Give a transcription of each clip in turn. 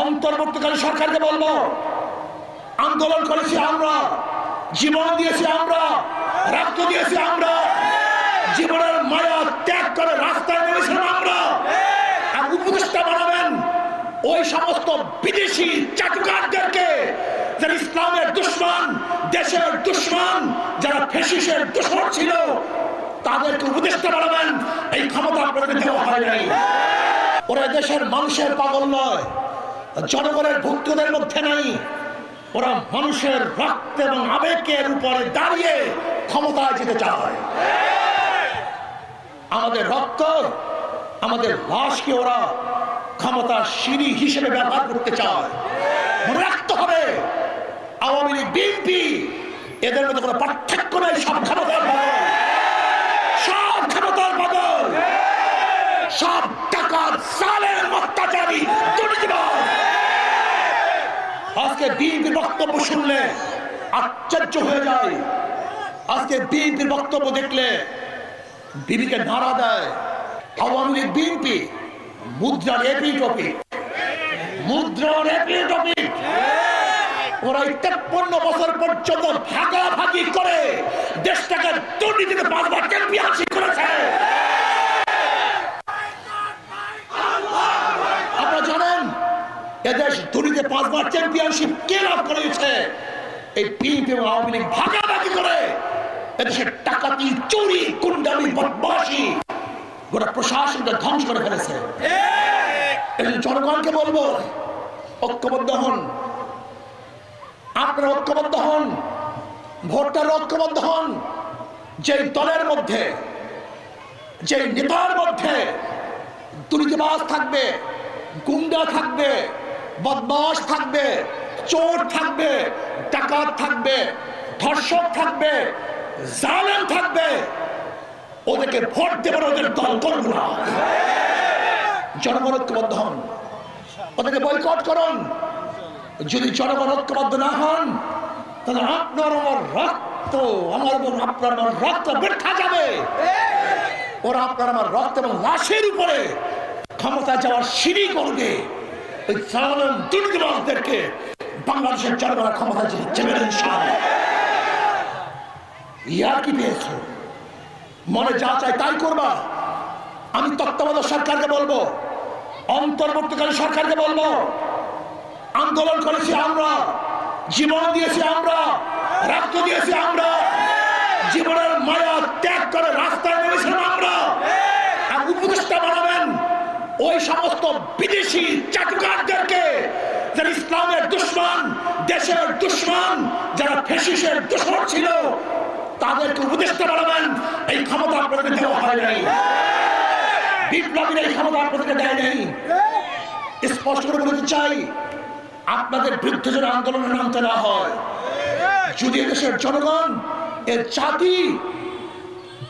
অন্তর্বর্তীকালীন সরকারকে বলব, আন্দোলন করেছি আমরা, জীবন দিয়েছি আমরা, রক্ত দিয়েছি আমরা, জীবনের মায়া ত্যাগ করে রাস্তায় নেমেছিলাম আমরা। আর উপদেষ্টা বানাবেন ওই সমস্ত বিদেশি চাটুকারদেরকে যারা ইসলামের দুশ্মন, দেশের দুশ্মন, যারা ফেসিসের দুশ্মন ছিল, তাদেরকে উপদেষ্টা বানাবেন। এই ক্ষমতা আপনাদের দেওয়া হয় নাই। ওরা দেশের মানুষের পাগল নয়। জনগণের ভুক্তদের মধ্যে নাই। ওরা মানুষের রক্ত এবং আবেগের উপরে দাঁড়িয়ে ক্ষমতায় যেতে চায়। আমাদের রক্ত, আমাদের লাশকে ওরা ক্ষমতার সিঁড়ি হিসেবে ব্যবহার করতে চায়। মনে রাখতে হবে, আওয়ামী লীগ, বিএনপি, এদের মধ্যে কোনো পার্থক্য নেই, সব ক্ষমতার বদল সব ক্ষমতার বদল সব টাকা সালের অত্যাচারী দুর্নীতিবাজ আজকে বিএনপির বক্তব্য শুনলে আশ্চর্য হয়ে যায়। আজকে বিএনপির বক্তব্য দেখলে বিবিকে নাড়া দেয়। আওয়ামী লীগ বিএনপি, মুদ্রার এপি টপিক। মুদ্রার এপি টপিক। ওরা তেপ্পন্ন বছর পর্যন্ত ভাগাভাগি করে দেশটাকে দুর্নীতিতে পাঁচবার চ্যাম্পিয়নশিপ করেছে আপনারা জানেন এদেশ পাঁচবার চ্যাম্পিয়নশিপ কে লাভ করেছে? এই বিএনপি এবং আওয়ামী লীগ ভাগাভাগি করে এদেশের টাকাতি চুরি কুন্ডামি বদমাশি গোটা প্রশাসনকে ধ্বংস করে ফেলেছে। এই জনগণকে বলব ঐক্যবদ্ধ হন। আপনারা ঐক্যবদ্ধ হন ভোটটার ঐক্যবদ্ধ হন। যে দলের মধ্যে যে নেতার মধ্যে দুর্নীতিবাজ থাকবে গুন্ডা থাকবে বদমাস থাকবে, চোর থাকবে, ডাকাত থাকবে, ধর্ষক থাকবে, জালেম থাকবে। ওদেরকে ভোট দেবেন ওদের দল করব না। জনগণ ঐক্যবদ্ধ হন। ওদেরকে বয়কট করুন। যদি জনগণ ঐক্যবদ্ধ না হন, তাহলে আপনার আমার রক্ত, আমার এবং আপনার আমার রক্ত বৃথা যাবে। ওরা আপনার আমার রক্ত এবং লাশের উপরে ক্ষমতা যাওয়ার সিঁড়ি করবে। ওই দুর্নীতিবাজদেরকে বাংলাদেশের ক্ষমতা ইয়ার কি মনে যা তাই করবা। আমি তত্ত্বাবধায়ক সরকারকে বলব, অন্তর্বর্তীকালীন সরকারকে বলব, আন্দোলন করেছি আমরা, জীবন দিয়েছি আমরা, রক্ত দিয়েছি আমরা, জীবনের মায়া ত্যাগ করে রাস্তায় নেমেছিলাম আমরা। ওই সমস্ত বিদেশি চাটুকারদেরকে যারা ইসলামের দুশ্মন, দেশের দুশ্মন, যারা ফেসিসের দুশ্মন ছিল, তাদেরকে উপদেষ্টা বানাবেন এই ক্ষমতা আপনাদের দেওয়া হয় নাই। বিপ্লবীর এই ক্ষমতা আপনাদেরকে দেয় নাই। স্পষ্ট করে বলতে চাই, আপনাদের বিরুদ্ধে যেন আন্দোলনে নামতে না হয়। যদি দেশের জনগণ, এর জাতি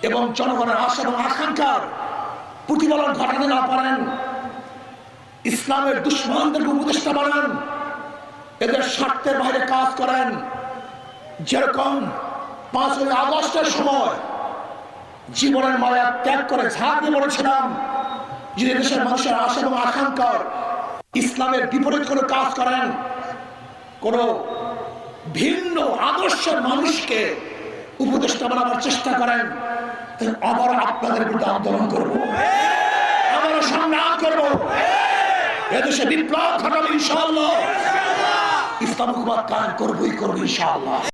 এবং জনগণের আশা এবং আকাঙ্ক্ষার প্রতিফলন ঘটাতে না পারেন। ইসলামের দুশ্মনদেরকে উপদেষ্টা বানান। এদের স্বার্থের বাইরে কাজ করেন। যেরকম পাঁচই আগস্টের সময় জীবনের মায়া ত্যাগ করে ঝাঁপে বলেছিলাম যদি দেশের মানুষের আশা এবং আকাঙ্ক্ষার ইসলামের বিপরীত কোনো কাজ করেন, কোন ভিন্ন আদর্শের মানুষকে উপদেষ্টা বানাবার চেষ্টা করেন। আবার আপনাদের বিরুদ্ধে আন্দোলন করব। আবার সংগ্রাম করব। এদেশে বিপ্লব ঘটাবো ইনশাল্লাহ ইসলাম হুকুমাত করবোই করব ইনশাআল্লাহ।